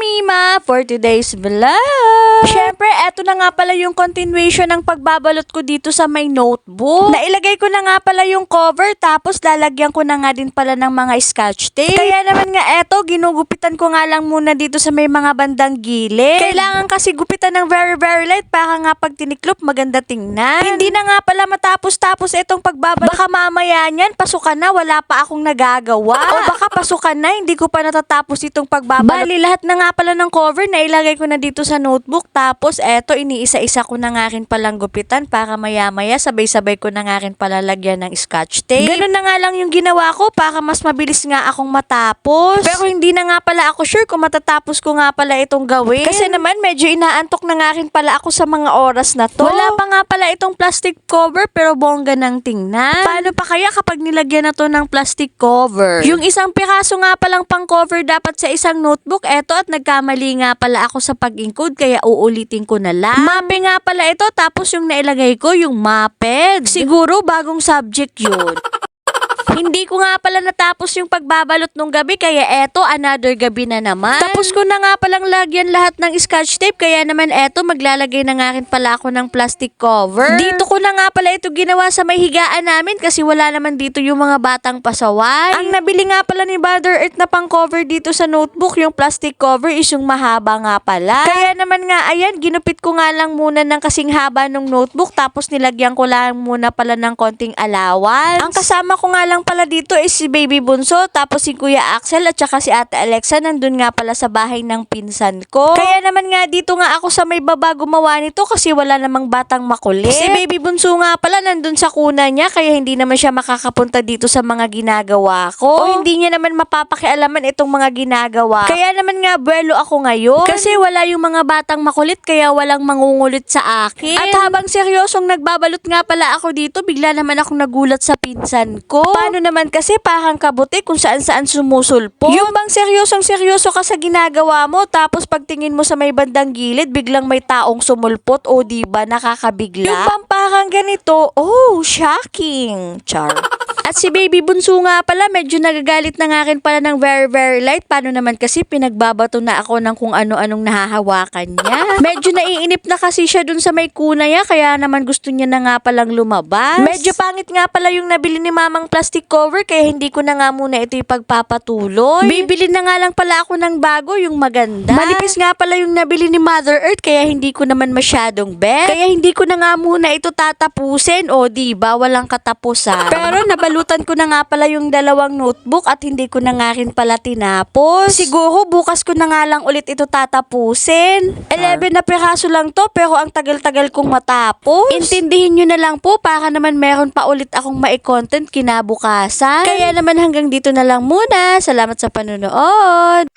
Mima for today's vlog. Siyempre, eto na nga pala yung continuation ng pagbabalot ko dito sa may notebook. Nailagay ko na nga pala yung cover tapos lalagyan ko na nga din pala ng mga scotch tape. Kaya naman nga eto, ginugupitan ko nga lang muna dito sa may mga bandang gilid. Kailangan kasi gupitan ng very very light para nga pag tiniklop maganda tingnan. Hindi na nga pala matapos-tapos itong pagbabalot. Baka mamaya niyan, pasukan na, wala pa akong nagagawa. o baka pasukan na, hindi ko pa natatapos itong pagbabalot. Bali, lahat na nga pala ng cover na ilagay ko na dito sa notebook. Tapos, eto, iniisa-isa ko na nga rin palang gupitan para maya-maya sabay-sabay ko na nga rin pala lagyan ng scotch tape. Ganun na nga lang yung ginawa ko para mas mabilis nga akong matapos. Pero hindi na nga pala ako sure kung matatapos ko nga pala itong gawin. Kasi naman, medyo inaantok na nga rin pala ako sa mga oras na to. Wala pa nga pala itong plastic cover pero bongga ng tingnan. Paano pa kaya kapag nilagyan na to ng plastic cover? Yung isang piraso nga palang pang cover dapat sa isang notebook, eto at nagkamali nga pala ako sa pag-encode kaya uulitin ko na lang. Mape nga pala ito tapos yung nailagay ko yung maped. Siguro bagong subject yun. Hindi ko nga pala natapos yung pagbabalot nung gabi kaya eto another gabi na naman. Tapos ko na nga palang lagyan lahat ng scotch tape kaya naman eto maglalagay na nga rin pala ako ng plastic cover. Dito ko na nga pala ito ginawa sa may higaan namin kasi wala naman dito yung mga batang pasaway. Ang nabili nga pala ni Mother Earth na pang cover dito sa notebook yung plastic cover is yung mahaba nga pala. Kaya naman nga ayan ginupit ko nga lang muna ng kasing haba ng notebook tapos nilagyan ko lang muna pala ng konting allowance. Ang kasama ko nga lang pala dito is si Baby Bunso, tapos si Kuya Axel at saka si Ate Alexa nandun nga pala sa bahay ng pinsan ko. Kaya naman nga dito nga ako sa may baba gumawa nito kasi wala namang batang makulit. Si Baby Bunso nga pala nandun sa kuna niya kaya hindi naman siya makakapunta dito sa mga ginagawa ko. O hindi niya naman mapapakialaman itong mga ginagawa. Kaya naman nga buwelo ako ngayon. Kasi wala yung mga batang makulit kaya walang mangungulit sa akin. At habang seryosong nagbabalot nga pala ako dito, bigla naman akong nagulat sa pinsan ko. Paano naman kasi parang kabuti kung saan saan sumusulpo. Yung bang seryosong seryoso ka sa ginagawa mo tapos pagtingin mo sa may bandang gilid biglang may taong sumulpot o di ba nakakabigla. Yung bang parang ganito, oh, shocking. Char. At si Baby Bunso nga pala, medyo nagagalit na nga rin pala ng very very light. Paano naman kasi pinagbabato na ako ng kung ano-anong nahahawakan niya. Medyo naiinip na kasi siya dun sa may kuna niya, kaya naman gusto niya na nga palang lumabas. Medyo pangit nga pala yung nabili ni mamang plastic cover, kaya hindi ko na nga muna ito ipagpapatuloy. Bibili na nga lang pala ako ng bago, yung maganda. Manipis nga pala yung nabili ni Mother Earth, kaya hindi ko naman masyadong bet. Kaya hindi ko na nga muna ito tatapusin, o di ba walang katapusan. Pero nabalutan ko na nga pala yung dalawang notebook at hindi ko na nga rin pala tinapos. Siguro bukas ko na nga lang ulit ito tatapusin. 11 na piraso lang to pero ang tagal-tagal kong matapos. Intindihin nyo na lang po para naman meron pa ulit akong mai-content kinabukasan. Kaya naman hanggang dito na lang muna. Salamat sa panonood.